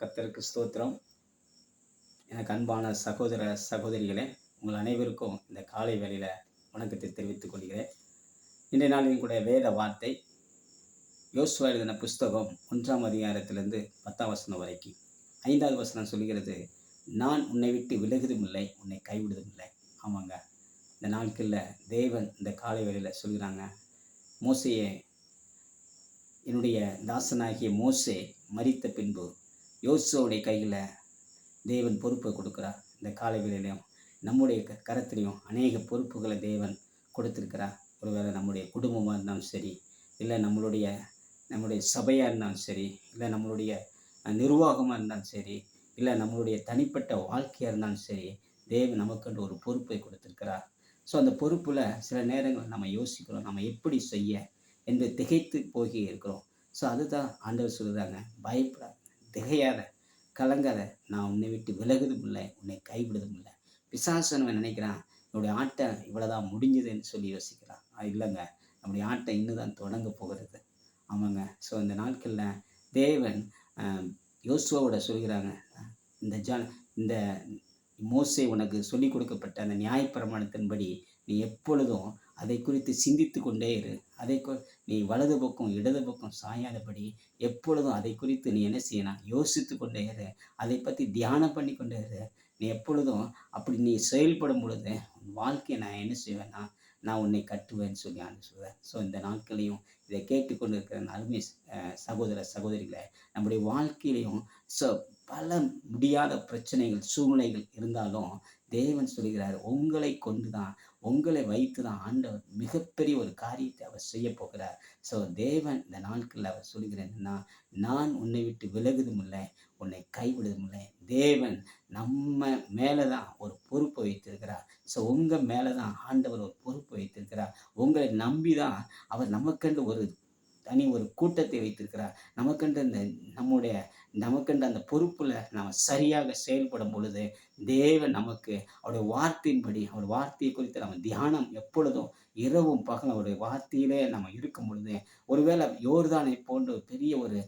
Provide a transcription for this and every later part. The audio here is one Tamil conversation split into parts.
கத்தருக்கு ஸ்தோத்திரம். எனக்கு அன்பான சகோதர சகோதரிகளே உங்கள் அனைவருக்கும் இந்த காலை வேளையில் வணக்கத்தை தெரிவித்துக் கொள்கிறேன். இன்றைய நாளின் கூட வேத வார்த்தை யோசுவா எழுதின புஸ்தகம் ஒன்றாம் அதிகாரத்திலிருந்து பத்தாம் வசனம் வரைக்கும். ஐந்தாவது வசனம் சொல்கிறது நான் உன்னை விட்டு விலகுதும் இல்லை உன்னை கைவிடுதும் இல்லை. ஆமாங்க. இந்த நாட்களில் தேவன் இந்த காலை வேளையில் சொல்கிறாங்க மோசையே என்னுடைய தாசனாகிய மோசே மறித்த பின்பு யோசுவோடைய கையில் தேவன் பொறுப்பை கொடுக்குறார். இந்த காலை நம்முடைய க கரத்துலையும் அநேக பொறுப்புகளை தேவன் கொடுத்துருக்கிறார். ஒருவேளை நம்முடைய குடும்பமாக இருந்தாலும் சரி இல்லை நம்மளுடைய நம்முடைய சபையாக இருந்தாலும் சரி இல்லை நம்மளுடைய நிர்வாகமாக இருந்தாலும் சரி இல்லை நம்மளுடைய தனிப்பட்ட வாழ்க்கையாக இருந்தாலும் சரி தேவன் நமக்கென்று ஒரு பொறுப்பை கொடுத்துருக்கிறார். ஸோ அந்த பொறுப்பில் சில நேரங்கள் நம்ம யோசிக்கிறோம். நம்ம எப்படி செய்ய என்று திகைத்து போகி இருக்கிறோம். ஸோ அதுதான் ஆண்டவர் சொல்லுறாங்க. பயப்படாது. திகையாத கலங்காத நான் உன்னை விட்டு விலகுதும் இல்லை உன்னை கைவிடுதும் இல்லை. பிசாசனவன் நினைக்கிறான் என்னுடைய ஆட்டம் இவ்வளோதான் முடிஞ்சதுன்னு சொல்லி யோசிக்கிறான். அது இல்லைங்க. நம்முடைய ஆட்டம் இன்னும் தான் தொடங்க போகிறது. ஆமாங்க. ஸோ இந்த நாட்களில் தேவன் யோசுவோட சொல்கிறாங்க இந்த ஜான் இந்த மோசை உனக்கு சொல்லிக் கொடுக்கப்பட்ட அந்த நியாயப்பிரமாணத்தின்படி நீ எப்பொழுதும் அதை குறித்து சிந்தித்து கொண்டே இரு. அதை கொ- நீ வலது பக்கம் இடது பக்கம் சாயாதபடி எப்பொழுதும் அதை குறித்து நீ என்ன செய்யணும்? யோசித்து கொண்டே இரு. அதை பற்றி தியானம் பண்ணி கொண்டே இரு. நீ எப்பொழுதும் அப்படி நீ செயல்படும் பொழுது உன் வாழ்க்கையை நான் என்ன செய்வேன்னா நான் உன்னை கட்டுவேன்னு சொல்லி ஆண்டு சொல்வேன் ஸோ இந்த நாட்களையும் இதை கேட்டுக்கொண்டு இருக்கிற அருமை சகோதர சகோதரிகளை நம்முடைய வாழ்க்கையிலையும் ஸோ பல முடியாத பிரச்சனைகள் சூழ்நிலைகள் இருந்தாலும் தேவன் சொல்கிறார் உங்களை கொண்டு தான் உங்களை வைத்து தான் ஆண்டவர் மிகப்பெரிய ஒரு காரியத்தை அவர் செய்ய போகிறார். ஸோ தேவன் இந்த நாட்களில் அவர் சொல்கிறேன்னா என்னன்னா நான் உன்னை விட்டு விலகுதும் இல்லை உன்னை கைவிடுதும் இல்லை. தேவன் நம்ம மேலே தான் ஒரு பொறுப்பை வைத்திருக்கிறார். ஸோ உங்கள் மேலே தான் ஆண்டவர் ஒரு பொறுப்பு வைத்திருக்கிறார். உங்களை நம்பி தான் அவர் நமக்கென்று ஒரு தனி ஒரு கூட்டத்தை வைத்திருக்கிறார். நமக்கென்று இந்த நம்முடைய நமக்கென்று அந்த பொறுப்பில் நாம் சரியாக செயல்படும் பொழுது தேவன் நமக்கு அவருடைய வார்த்தையின்படி அவர் வார்த்தையை குறித்து நம்ம தியானம் எப்பொழுதும் இரவும் பகலும் அவருடைய வார்த்தையிலே நம்ம இருக்கும் பொழுது ஒருவேளை யோர்தானை போன்ற ஒரு பெரிய ஒரு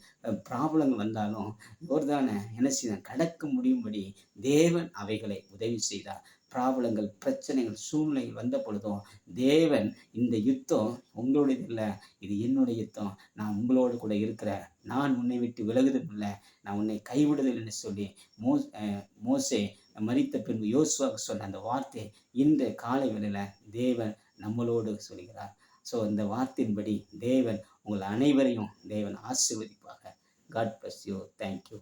ப்ராப்ளங்கள் வந்தாலும் யோர்தானை என்ன செய்ய கடக்க முடியும்படி தேவன் அவைகளை உதவி செய்தார். ப்ராப்ளங்கள் பிரச்சனைகள் சூழ்நிலைகள் வந்த பொழுதும் தேவன் இந்த யுத்தம் உங்களுடையது இல்லை இது என்னுடைய யுத்தம். நான் உங்களோடு கூட இருக்கிற நான் உன்னை விட்டு விலகுதும் இல்லை. நான் உன்னை கைவிடுதல் என்று சொல்லி மோ மோசே மறித்த பின்பு யோசுவாக சொன்ன அந்த வார்த்தை இந்த காலை வேளையில் தேவன் நம்மளோடு சொல்கிறார். ஸோ இந்த வார்த்தையின்படி தேவன் உங்கள் அனைவரையும் தேவன் ஆசீர்வதிப்பாக God bless you thank you